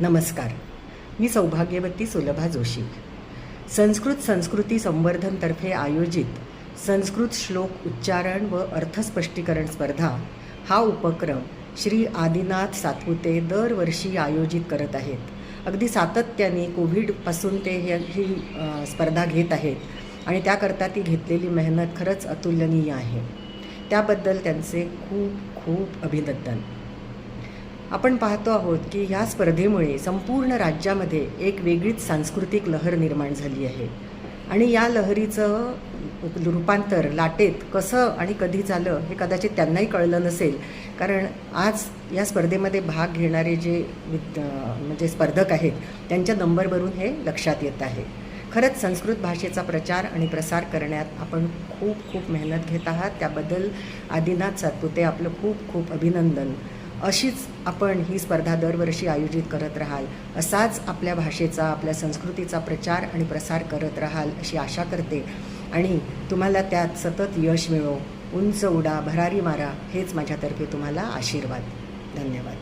नमस्कार. मी सौभाग्यवती सुलभा जोशी. संस्कृत संस्कृती संवर्धनतर्फे आयोजित संस्कृत श्लोक उच्चारण व अर्थस्पष्टीकरण स्पर्धा हा उपक्रम श्री आदिनाथ सातपुते दरवर्षी आयोजित करत आहेत. अगदी सातत्याने कोविडपासून ते हे ही स्पर्धा घेत आहेत आणि त्याकरता ती घेतलेली मेहनत खरंच अतुलनीय आहे. त्याबद्दल त्यांचे खूप खूप अभिनंदन. आपण पाहतो आहोत की ह्या स्पर्धेमुळे संपूर्ण राज्यामध्ये एक वेगळीच सांस्कृतिक लहर निर्माण झाली आहे. आणि या लहरीचं रूपांतर लाटेत कसं आणि कधी झालं हे कदाचित त्यांनाही कळलं नसेल. कारण आज या स्पर्धेमध्ये भाग घेणारे जे विद म्हणजे स्पर्धक आहेत त्यांच्या नंबरवरून हे लक्षात येत आहे. खरंच संस्कृत भाषेचा प्रचार आणि प्रसार करण्यात आपण खूप खूप मेहनत घेत आहात. त्याबद्दल आदिनाथ सातपुते आपलं खूप खूप अभिनंदन. अशीच आपण ही स्पर्धा दरवर्षी आयोजित करत राहाल असाच आपल्या भाषेचा आपल्या संस्कृतीचा प्रचार आणि प्रसार करत राहाल अशी आशा करते. आणि तुम्हाला त्यात सतत यश मिळो. उंच उडा भरारी मारा हेच माझ्यातर्फे तुम्हाला आशीर्वाद. धन्यवाद.